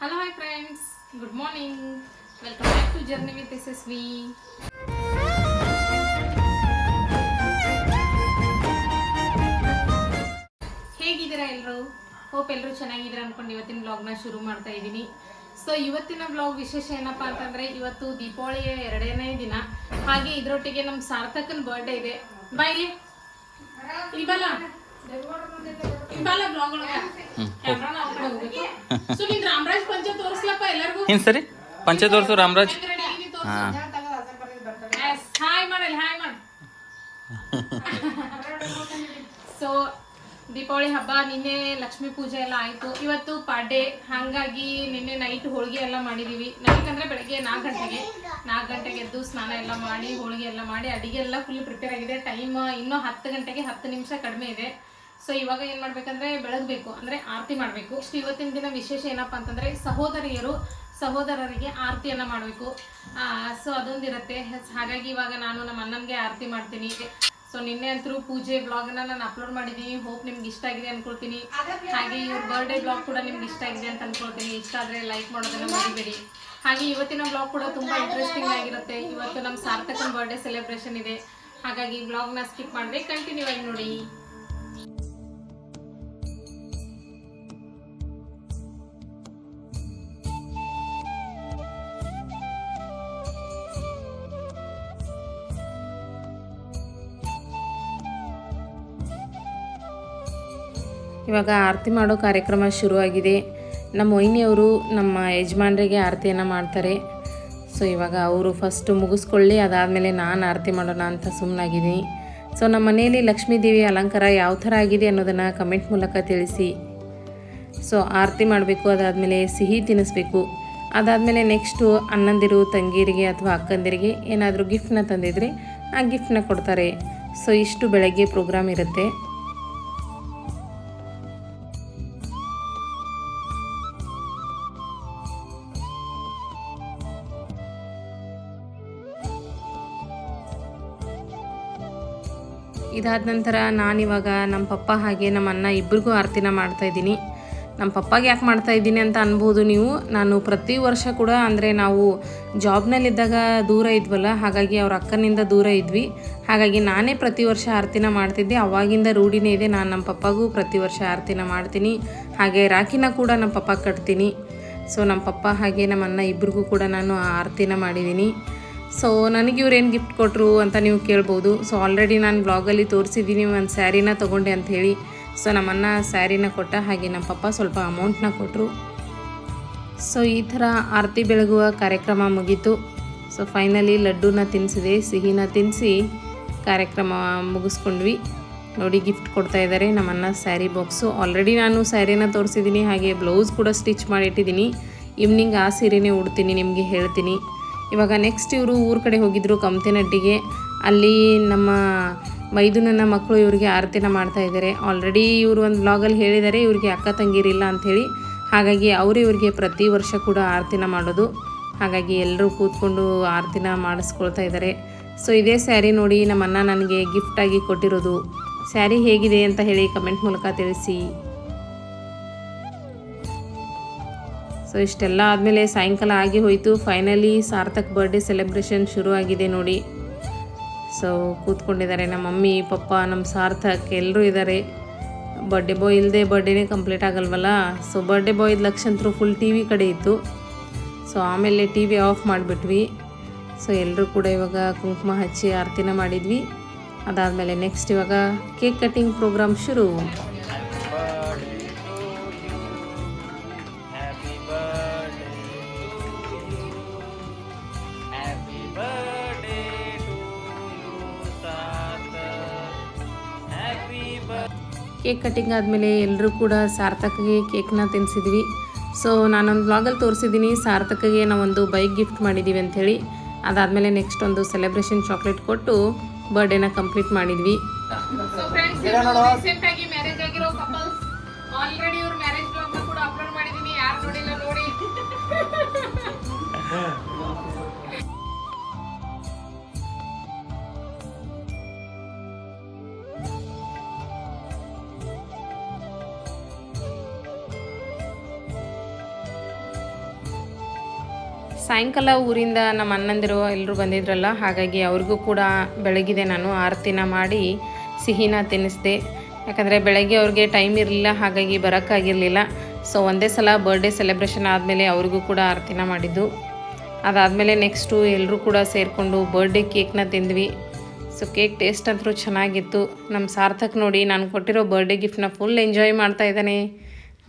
Hello hi friends good morning welcome back to journey with S S V ಹೇಗಿದ್ದೀರಾ ಎಲ್ಲರೂ hope ಎಲ್ಲರೂ ಚೆನ್ನಾಗಿದ್ದೀರಾ ಅನ್ಕೊಂಡು ಇವತ್ತಿನ ಬ್ಲಾಗ್ನ ಶುರು ಮಾಡ್ತಾ ಇದ್ದೀನಿ. ಸೊ ಇವತ್ತಿನ ಬ್ಲಾಗ್ ವಿಶೇಷ ಏನಪ್ಪ ಅಂತಂದ್ರೆ, ಇವತ್ತು ದೀಪಾವಳಿಯ ಎರಡನೇ ದಿನ. ಹಾಗೆ ಇದರೊಟ್ಟಿಗೆ ನಮ್ಮ ಸಾರ್ಥಕನ ಬರ್ಡೇ ಇದೆ. ಬಾಯಿ ಇಲ್ಬಲ್ಲ ಬ್ಲಾಗ್ ಒಳಗೆ ಕ್ಯಾಮ್ರಾನ ಆ ಕಡೆ ಹೋಗ್ಬೇಕು ಸೊ ನಿನ್ ರಾಮರಾಜ್ ಪಂಚ ತೋರಿಸ್ಲಪ್ಪ ಎಲ್ಲರಿಗೂ ಏನು ಸರಿ ಪಂಚ ತೋರ್ಸು ರಾಮರಾಜ್ ಹಾಂ ಹಾಯ್ ಮಾಡಲ್ಲ ಹಾಯ್ ಮಾಡ ಸೊ ದೀಪಾವಳಿ ಹಬ್ಬ, ನಿನ್ನೆ ಲಕ್ಷ್ಮೀ ಪೂಜೆ ಎಲ್ಲ ಆಯ್ತು. ಇವತ್ತು ಪಾಡ್ಡೆ ಹಾಗಾಗಿ ನಿನ್ನೆ ನೈಟ್ ಹೋಳಿಗೆ ಎಲ್ಲ ಮಾಡಿದೀವಿ. ನೈಟ್ ಅಂದ್ರೆ ಬೆಳಗ್ಗೆ ನಾಲ್ಕು ಗಂಟೆಗೆ ನಾಲ್ಕು ಗಂಟೆಗೆ ಎದ್ದು ಸ್ನಾನ ಎಲ್ಲ ಮಾಡಿ, ಹೋಳಿಗೆ ಎಲ್ಲ ಮಾಡಿ, ಅಡಿಗೆ ಎಲ್ಲ ಫುಲ್ ಪ್ರಿಪೇರ್ ಆಗಿದೆ. ಟೈಮ್ ಇನ್ನೂ ಹತ್ತು ಗಂಟೆಗೆ ಹತ್ತು ನಿಮಿಷ ಕಡಿಮೆ ಇದೆ. ಸೊ ಇವಾಗ ಏನ್ ಮಾಡ್ಬೇಕಂದ್ರೆ ಬೆಳಗ್ಬೇಕು. ಅಂದ್ರೆ ಆರತಿ ಮಾಡ್ಬೇಕು. ಇಷ್ಟು ಇವತ್ತಿನ ದಿನ ವಿಶೇಷ ಏನಪ್ಪಾ ಅಂತಂದ್ರೆ ಸಹೋದರಿಯರು, ಸಹೋದರರಿಗೆ ಆರತಿಯನ್ನ ಮಾಡಬೇಕು. ಸೊ ಅದೊಂದಿರುತ್ತೆ. ಹಾಗಾಗಿ ಇವಾಗ ನಾನು ನಮ್ಮ ಅಣ್ಣನ್ಗೆ ಆರತಿ ಮಾಡ್ತೀನಿ. ಸೊ ನಿನ್ನೆ ಅಂತರೂ ಪೂಜೆ ಬ್ಲಾಗ್ನ ನಾನು ಅಪ್ಲೋಡ್ ಮಾಡಿದೀನಿ. ಹೋಪ್ ನಿಮ್ಗೆ ಇಷ್ಟ ಆಗಿದೆ ಅನ್ಕೊಳ್ತೀನಿ. ಹಾಗೆ ಇವ್ರ ಬರ್ಡೇ ಬ್ಲಾಗ್ ಕೂಡ ನಿಮ್ಗೆ ಇಷ್ಟ ಆಗಿದೆ ಅಂತ ಅನ್ಕೊಳ್ತೀನಿ. ಇಷ್ಟ ಆದ್ರೆ ಲೈಕ್ ಮಾಡೋದನ್ನ ಮರಿಬೇಡಿ. ಹಾಗೆ ಇವತ್ತಿನ ಬ್ಲಾಗ್ ಕೂಡ ತುಂಬಾ ಇಂಟ್ರೆಸ್ಟಿಂಗ್ ಆಗಿರುತ್ತೆ. ಇವತ್ತು ನಮ್ಮ ಸಾರ್ಥಕನ ಬರ್ಡೇ ಸೆಲೆಬ್ರೇಷನ್ ಇದೆ. ಹಾಗಾಗಿ ಬ್ಲಾಗ್ನ ಸ್ಕಿಪ್ ಮಾಡದೆ ಕಂಟಿನ್ಯೂ ಆಗಿ ನೋಡಿ. ಇವಾಗ ಆರತಿ ಮಾಡೋ ಕಾರ್ಯಕ್ರಮ ಶುರುವಾಗಿದೆ. ನಮ್ಮ ಮೊಯ್ನಿಯವರು ನಮ್ಮ ಯಜಮಾನ್ರಿಗೆ ಆರತಿಯನ್ನು ಮಾಡ್ತಾರೆ. ಸೊ ಇವಾಗ ಅವರು ಫಸ್ಟು ಮುಗಿಸ್ಕೊಳ್ಳಿ, ಅದಾದಮೇಲೆ ನಾನು ಆರತಿ ಮಾಡೋಣ ಅಂತ ಸುಮ್ಮನಾಗಿದ್ದೀನಿ ಸೊ ನಮ್ಮ ಮನೆಯಲ್ಲಿ ಲಕ್ಷ್ಮೀ ದೇವಿ ಅಲಂಕಾರ ಯಾವ ಥರ ಆಗಿದೆ ಅನ್ನೋದನ್ನು ಕಮೆಂಟ್ ಮೂಲಕ ತಿಳಿಸಿ. ಸೊ ಆರತಿ ಮಾಡಬೇಕು, ಅದಾದಮೇಲೆ ಸಿಹಿ ತಿನ್ನಿಸ್ಬೇಕು ಅದಾದಮೇಲೆ ನೆಕ್ಸ್ಟು ಅಣ್ಣಂದಿರು ತಂಗಿರಿಗೆ ಅಥವಾ ಅಕ್ಕಂದಿರಿಗೆ ಏನಾದರೂ ಗಿಫ್ಟನ್ನ ತಂದಿದ್ರೆ ಆ ಗಿಫ್ಟನ್ನ ಕೊಡ್ತಾರೆ. ಸೊ ಇಷ್ಟು ಬೆಳಗ್ಗೆ ಪ್ರೋಗ್ರಾಮ್ ಇರುತ್ತೆ. ಇದಾದ ನಂತರ ನಾನಿವಾಗ ನಮ್ಮ ಪಪ್ಪ ಹಾಗೆ ನಮ್ಮ ಅಣ್ಣ ಇಬ್ಬರಿಗೂ ಆರತಿನ ಮಾಡ್ತಾ ಇದ್ದೀನಿ. ನಮ್ಮ ಪಪ್ಪಾಗೆ ಯಾಕೆ ಮಾಡ್ತಾ ಇದ್ದೀನಿ ಅಂತ ಅನ್ಬೋದು ನೀವು? ನಾನು ಪ್ರತಿ ವರ್ಷ ಕೂಡ ಅಂದರೆ ನಾವು ಜಾಬ್ನಲ್ಲಿದ್ದಾಗ ದೂರ ಇದ್ವಲ್ಲ, ಹಾಗಾಗಿ ಅವ್ರ ಅಕ್ಕನಿಂದ ದೂರ ಇದ್ವಿ. ಹಾಗಾಗಿ ನಾನೇ ಪ್ರತಿ ವರ್ಷ ಆರತಿನ ಮಾಡ್ತಿದ್ದೆ. ಅವಾಗಿಂದ ರೂಢಿನೇ ಇದೆ, ನಾನು ನಮ್ಮ ಪಪ್ಪಾಗೂ ಪ್ರತಿ ವರ್ಷ ಆರತಿನ ಮಾಡ್ತೀನಿ. ಹಾಗೆ ರಾಖಿನ ಕೂಡ ನಮ್ಮ ಪಪ್ಪ ಕಟ್ತೀನಿ. ಸೊ ನಮ್ಮ ಪಪ್ಪ ಹಾಗೆ ನಮ್ಮ ಅಣ್ಣ ಇಬ್ಬರಿಗೂ ಕೂಡ ನಾನು ಆರತಿನ ಮಾಡಿದ್ದೀನಿ. ಸೊ ನನಗೆ ಇವ್ರು ಏನು ಗಿಫ್ಟ್ ಕೊಟ್ಟರು ಅಂತ ನೀವು ಕೇಳ್ಬೋದು. ಸೊ ಆಲ್ರೆಡಿ ನಾನು ಬ್ಲಾಗಲ್ಲಿ ತೋರಿಸಿದ್ದೀನಿ ಒಂದು ಸ್ಯಾರಿನ ತೊಗೊಂಡೆ ಅಂತ ಹೇಳಿ. ಸೊ ನಮ್ಮನ್ನ ಸ್ಯಾರಿನ ಕೊಟ್ಟ ಹಾಗೆ ನಮ್ಮ ಪಪ್ಪ ಸ್ವಲ್ಪ ಅಮೌಂಟ್ನ ಕೊಟ್ಟರು ಸೊ ಈ ಥರ ಆರತಿ ಬೆಳಗುವ ಕಾರ್ಯಕ್ರಮ ಮುಗೀತು. ಸೊ ಫೈನಲಿ ಲಡ್ಡೂನ ತಿನ್ನಿಸಿದೆ ಸಿಹಿನ ತಿನ್ನಿಸಿ ಕಾರ್ಯಕ್ರಮ ಮುಗಿಸ್ಕೊಂಡ್ವಿ. ನೋಡಿ ಗಿಫ್ಟ್ ಕೊಡ್ತಾ ಇದ್ದಾರೆ ನಮ್ಮನ್ನ ಸ್ಯಾರಿ ಬಾಕ್ಸು ಆಲ್ರೆಡಿ ನಾನು ಸ್ಯಾರಿನ ತೋರಿಸಿದ್ದೀನಿ ಹಾಗೆ ಬ್ಲೌಸ್ ಕೂಡ ಸ್ಟಿಚ್ ಮಾಡಿಟ್ಟಿದ್ದೀನಿ ಈವ್ನಿಂಗ್ ಆ ಸೀರೆನೇ ಉಡ್ತೀನಿ, ನಿಮಗೆ ಹೇಳ್ತೀನಿ. ಇವಾಗ ನೆಕ್ಸ್ಟ್ ಇವರು ಊರ ಕಡೆ ಹೋಗಿದ್ದರು ಕಮ್ತಿನಡ್ಡಿಗೆ ಅಲ್ಲಿ ನಮ್ಮ ಮೈದುನನ್ನ ಮಕ್ಕಳು ಇವರಿಗೆ ಆರತಿನ ಮಾಡ್ತಾ ಇದ್ದಾರೆ ಆಲ್ರೆಡಿ ಇವರು ಒಂದು ಬ್ಲಾಗಲ್ಲಿ ಹೇಳಿದ್ದಾರೆ ಇವ್ರಿಗೆ ಅಕ್ಕ ತಂಗಿರಿಲ್ಲ ಅಂಥೇಳಿ ಹಾಗಾಗಿ ಅವರು ಇವರಿಗೆ ಪ್ರತಿ ವರ್ಷ ಕೂಡ ಆರತಿನ ಮಾಡೋದು. ಹಾಗಾಗಿ ಎಲ್ಲರೂ ಕೂತ್ಕೊಂಡು ಆರತಿನ ಮಾಡಿಸ್ಕೊಳ್ತಾ ಇದ್ದಾರೆ ಸೊ ಇದೇ ಸ್ಯಾರಿ ನೋಡಿ ನಮ್ಮ ಅಣ್ಣ ನನಗೆ ಗಿಫ್ಟಾಗಿ ಕೊಟ್ಟಿರೋದು. ಸ್ಯಾರಿ ಹೇಗಿದೆ ಅಂತ ಹೇಳಿ ಕಮೆಂಟ್ ಮೂಲಕ ತಿಳಿಸಿ. ಸೊ ಇಷ್ಟೆಲ್ಲ ಆದಮೇಲೆ ಸಾಯಂಕಾಲ ಆಗಿ ಹೋಯಿತು. ಫೈನಲಿ ಸಾರ್ಥಕ್ ಬರ್ಡೇ ಸೆಲೆಬ್ರೇಷನ್ ಶುರು ಆಗಿದೆ ನೋಡಿ. ಸೊ ಕೂತ್ಕೊಂಡಿದ್ದಾರೆ ನಮ್ಮ ಮಮ್ಮಿ, ಪಪ್ಪ, ನಮ್ಮ ಸಾರ್ಥಕ್ ಎಲ್ಲರೂ ಇದ್ದಾರೆ. ಬರ್ಡೆ ಬಾಯ್ ಇಲ್ಲದೆ ಬರ್ಡೇನೇ ಕಂಪ್ಲೀಟ್ ಆಗಲ್ವಲ್ಲ? ಸೊ ಬರ್ಡೇ ಬಾಯ್ದು ಲಕ್ಷ ಅಂತರೂ ಫುಲ್ ಟಿ ವಿ ಕಡೆ ಇತ್ತು. ಸೊ ಆಮೇಲೆ ಟಿ ವಿ ಆಫ್ ಮಾಡಿಬಿಟ್ವಿ. ಸೊ ಎಲ್ಲರೂ ಕೂಡ ಇವಾಗ ಕುಂಕುಮ ಹಚ್ಚಿ ಆರತಿನ ಮಾಡಿದ್ವಿ. ಅದಾದಮೇಲೆ ನೆಕ್ಸ್ಟ್ ಇವಾಗ ಕೇಕ್ ಕಟ್ಟಿಂಗ್ ಪ್ರೋಗ್ರಾಮ್ ಶುರು. ಕೇಕ್ ಕಟ್ಟಿಂಗ್ ಆದಮೇಲೆ ಎಲ್ಲರೂ ಕೂಡ ಸಾರ್ಥಕಗೆ ಕೇಕ್ನ ತಿನ್ನಿಸಿದ್ವಿ ಸೊ ನಾನೊಂದು ಬ್ಲಾಗಲ್ಲಿ ತೋರಿಸಿದ್ದೀನಿ. ಸಾರ್ಥಕಗೆ ನಾವೊಂದು ಬೈಕ್ ಗಿಫ್ಟ್ ಮಾಡಿದ್ದೀವಿ ಅಂಥೇಳಿ. ಅದಾದಮೇಲೆ ನೆಕ್ಸ್ಟ್ ಒಂದು ಸೆಲೆಬ್ರೇಷನ್ ಚಾಕ್ಲೇಟ್ ಕೊಟ್ಟು ಬರ್ಡೇನ ಕಂಪ್ಲೀಟ್ ಮಾಡಿದ್ವಿ. ಮ್ಯಾರೇಜ್ ಆಗಿರೋ ಕಪಲ್ಸ್ ಆಲ್ರೆಡಿ ಇವ್ರ ಮ್ಯಾರೇಜ್ ಬ್ಲಾಗ್ನ ಕೂಡ ಅಪ್ಲೋಡ್ ಮಾಡಿದ್ದೀನಿ ಯಾರು ನೋಡಿಲ್ಲ ನೋಡಿ. ಸಾಯಂಕಾಲ ಊರಿಂದ ನಮ್ಮ ಅಣ್ಣಂದಿರು ಎಲ್ಲರೂ ಬಂದಿದ್ರಲ್ಲ, ಹಾಗಾಗಿ ಅವ್ರಿಗೂ ಕೂಡ ಬೆಳಗಿದೆ. ನಾನು ಆರತಿನ ಮಾಡಿ ಸಿಹಿನ ತಿನ್ನಿಸಿದೆ. ಯಾಕಂದರೆ ಬೆಳಗ್ಗೆ ಅವ್ರಿಗೆ ಟೈಮ್ ಇರಲಿಲ್ಲ, ಹಾಗಾಗಿ ಬರೋಕ್ಕಾಗಿರಲಿಲ್ಲ. ಸೊ ಒಂದೇ ಸಲ ಬರ್ಡೇ ಸೆಲೆಬ್ರೇಷನ್ ಆದಮೇಲೆ ಅವ್ರಿಗೂ ಕೂಡ ಆರತಿನ ಮಾಡಿದ್ದು. ಅದಾದಮೇಲೆ ನೆಕ್ಸ್ಟು ಎಲ್ಲರೂ ಕೂಡ ಸೇರಿಕೊಂಡು ಬರ್ಡೇ ಕೇಕ್ನ ತಿಂದ್ವಿ. ಸೊ ಕೇಕ್ ಟೇಸ್ಟ್ ಅಂತೂ ಚೆನ್ನಾಗಿತ್ತು. ನಮ್ಮ ಸಾರ್ಥಕ್ ನೋಡಿ ನಾನು ಕೊಟ್ಟಿರೋ ಬರ್ಡೇ ಗಿಫ್ಟ್ನ ಫುಲ್ ಎಂಜಾಯ್ ಮಾಡ್ತಾ ಇದ್ದಾನೆ.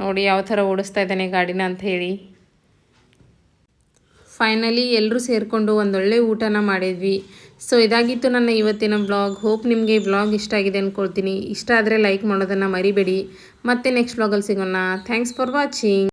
ನೋಡಿ ಯಾವ ಥರ ಓಡಿಸ್ತಾ ಇದ್ದಾನೆ ಗಾಡಿನ ಅಂತ ಹೇಳಿ. ಫೈನಲಿ ಎಲ್ಲರೂ ಸೇರಿಕೊಂಡು ಒಂದೊಳ್ಳೆ ಊಟನ ಮಾಡಿದ್ವಿ. ಸೊ ಇದಾಗಿತ್ತು ನನ್ನ ಇವತ್ತಿನ ಬ್ಲಾಗ್ ಹೋಪ್ ನಿಮಗೆ ಬ್ಲಾಗ್ ಇಷ್ಟ ಆಗಿದೆ ಅಂದ್ಕೊಳ್ತೀನಿ ಇಷ್ಟ ಆದರೆ ಲೈಕ್ ಮಾಡೋದನ್ನು ಮರಿಬೇಡಿ. ಮತ್ತೆ ನೆಕ್ಸ್ಟ್ ಬ್ಲಾಗಲ್ಲಿ ಸಿಗೋಣ. Thanks for watching